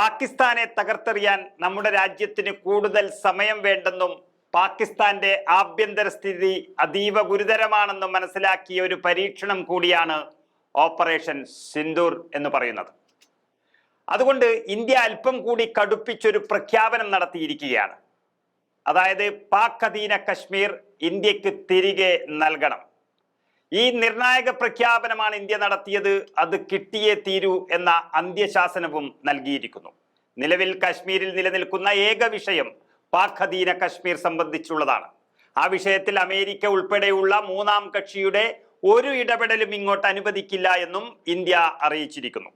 പാകിസ്ഥാനെ തകർത്തെറിയാൻ നമ്മുടെ രാജ്യത്തിന് കൂടുതൽ സമയം വേണ്ടെന്നും പാകിസ്ഥാന്റെ ആഭ്യന്തര സ്ഥിതി അതീവ ഗുരുതരമാണെന്നും മനസ്സിലാക്കിയ ഒരു പരീക്ഷണം കൂടിയാണ് ഓപ്പറേഷൻ സിന്ദൂർ എന്ന് പറയുന്നത്. അതുകൊണ്ട് ഇന്ത്യ അല്പം കൂടി കടുപ്പിച്ചൊരു പ്രഖ്യാപനം നടത്തിയിരിക്കുകയാണ്. അതായത് പാക് അധീന കശ്മീർ ഇന്ത്യയ്ക്ക് തിരികെ നൽകണം. ഈ നിർണായക പ്രഖ്യാപനമാണ് ഇന്ത്യ നടത്തിയത്. അത് കിട്ടിയേ തീരൂ എന്ന അന്ത്യശാസനവും നൽകിയിരിക്കുന്നു. നിലവിൽ കശ്മീരിൽ നിലനിൽക്കുന്ന ഏക വിഷയം പാക് അധീന കശ്മീർ സംബന്ധിച്ചുള്ളതാണ്. ആ വിഷയത്തിൽ അമേരിക്ക ഉൾപ്പെടെയുള്ള മൂന്നാം കക്ഷിയുടെ ഒരു ഇടപെടലും ഇങ്ങോട്ട് അനുവദിക്കില്ല എന്നും ഇന്ത്യ അറിയിച്ചിരിക്കുന്നു.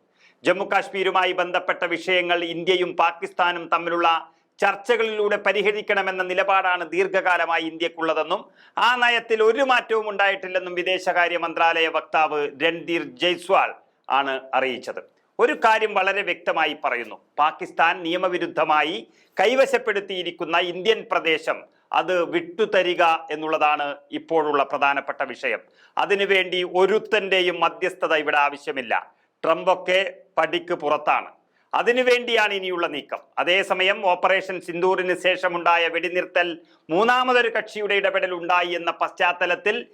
ജമ്മു കാശ്മീരുമായി ബന്ധപ്പെട്ട വിഷയങ്ങൾ ഇന്ത്യയും പാകിസ്ഥാനും തമ്മിലുള്ള ചർച്ചകളിലൂടെ പരിഹരിക്കണമെന്ന നിലപാടാണ് ദീർഘകാലമായി ഇന്ത്യക്കുള്ളതെന്നും ആ നയത്തിൽ ഒരു മാറ്റവും ഉണ്ടായിട്ടില്ലെന്നും വിദേശകാര്യ മന്ത്രാലയ വക്താവ് രൺധീർ ജയ്സ്വാൾ ആണ് അറിയിച്ചത്. ഒരു കാര്യം വളരെ വ്യക്തമായി പറയുന്നു. പാകിസ്ഥാൻ നിയമവിരുദ്ധമായി കൈവശപ്പെടുത്തിയിരിക്കുന്ന ഇന്ത്യൻ പ്രദേശം അത് വിട്ടുതരിക എന്നുള്ളതാണ് ഇപ്പോഴുള്ള പ്രധാനപ്പെട്ട വിഷയം. അതിനുവേണ്ടി ഒരുത്തന്റെയും മധ്യസ്ഥത ഇവിടെ ആവശ്യമില്ല. ട്രംപൊക്കെ പടിക്ക് പുറത്താണ്. അതിനുവേണ്ടിയാണ് ഇനിയുള്ള നീക്കം. അതേസമയം ഓപ്പറേഷൻ സിന്ദൂറിന് ശേഷമുണ്ടായ വെടിനിർത്തൽ മൂന്നാമതൊരു കക്ഷിയുടെ ഇടപെടൽ ഉണ്ടായി എന്ന പശ്ചാത്തലത്തിൽ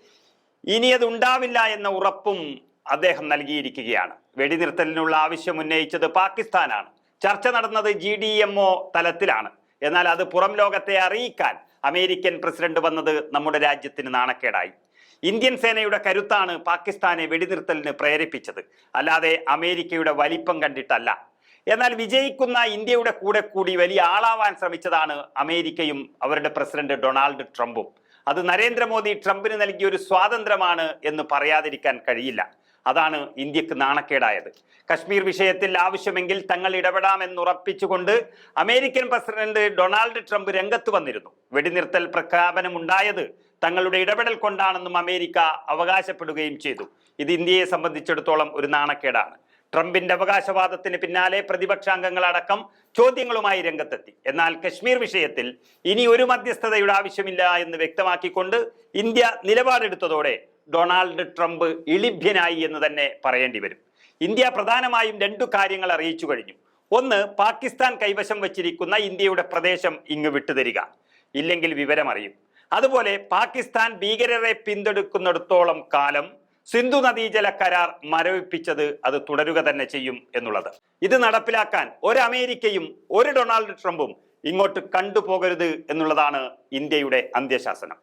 ഇനി അത് ഉണ്ടാവില്ല എന്ന ഉറപ്പും അദ്ദേഹം നൽകിയിരിക്കുകയാണ്. വെടിനിർത്തലിനുള്ള ആവശ്യം ഉന്നയിച്ചത് പാകിസ്ഥാനാണ്. ചർച്ച നടന്നത് ജി ഡി എം ഒ തലത്തിലാണ്. എന്നാൽ അത് പുറം ലോകത്തെ അറിയിക്കാൻ അമേരിക്കൻ പ്രസിഡന്റ് വന്നത് നമ്മുടെ രാജ്യത്തിന് നാണക്കേടായി. ഇന്ത്യൻ സേനയുടെ കരുത്താണ് പാകിസ്ഥാനെ വെടിനിർത്തലിന് പ്രേരിപ്പിച്ചത്. അല്ലാതെ അമേരിക്കയുടെ വലിപ്പം കണ്ടിട്ടല്ല. എന്നാൽ വിജയിക്കുന്ന ഇന്ത്യയുടെ കൂടെ കൂടി വലിയ ആളാവാൻ ശ്രമിച്ചതാണ് അമേരിക്കയും അവരുടെ പ്രസിഡന്റ് ഡൊണാൾഡ് ട്രംപും. അത് നരേന്ദ്രമോദി ട്രംപിന് നൽകിയ ഒരു സ്വാതന്ത്ര്യമാണ് എന്ന് പറയാതിരിക്കാൻ കഴിയില്ല. അതാണ് ഇന്ത്യയ്ക്ക് നാണക്കേടായത്. കശ്മീർ വിഷയത്തിൽ ആവശ്യമെങ്കിൽ തങ്ങൾ ഇടപെടാമെന്ന് ഉറപ്പിച്ചുകൊണ്ട് അമേരിക്കൻ പ്രസിഡന്റ് ഡൊണാൾഡ് ട്രംപ് രംഗത്ത് വന്നിരുന്നു. വെടിനിർത്തൽ പ്രഖ്യാപനമുണ്ടായത് തങ്ങളുടെ ഇടപെടൽ കൊണ്ടാണെന്നും അമേരിക്ക അവകാശപ്പെടുകയും ചെയ്തു. ഇത് ഇന്ത്യയെ സംബന്ധിച്ചിടത്തോളം ഒരു നാണക്കേടാണ്. ട്രംപിന്റെ അവകാശവാദത്തിന് പിന്നാലെ പ്രതിപക്ഷാംഗങ്ങളടക്കം ചോദ്യങ്ങളുമായി രംഗത്തെത്തി. എന്നാൽ കശ്മീർ വിഷയത്തിൽ ഇനി ഒരു മധ്യസ്ഥതയുടെ ആവശ്യമില്ല എന്ന് വ്യക്തമാക്കിക്കൊണ്ട് ഇന്ത്യ നിലപാടെടുത്തതോടെ ഡൊണാൾഡ് ട്രംപ് ഇളിഭ്യനായി എന്ന് തന്നെ പറയേണ്ടി വരും. ഇന്ത്യ പ്രധാനമായും രണ്ടു കാര്യങ്ങൾ അറിയിച്ചു കഴിഞ്ഞു. ഒന്ന് പാകിസ്ഥാൻ കൈവശം വച്ചിരിക്കുന്ന ഇന്ത്യയുടെ പ്രദേശം ഇങ്ങ് വിട്ടുതരിക. ഇല്ലെങ്കിൽ വിവരമറിയും. അതുപോലെ പാകിസ്ഥാൻ ഭീകരരെ പിന്തുടക്കുന്നിടത്തോളം കാലം സിന്ധു നദീജല കരാർ മരവിപ്പിച്ചത് അത് തുടരുക തന്നെ ചെയ്യും എന്നുള്ളത്. ഇത് നടപ്പിലാക്കാൻ ഒരു അമേരിക്കയും ഒരു ഡൊണാൾഡ് ട്രംപും ഇങ്ങോട്ട് കണ്ടുപോകരുത് എന്നുള്ളതാണ് ഇന്ത്യയുടെ അന്ത്യശാസനം.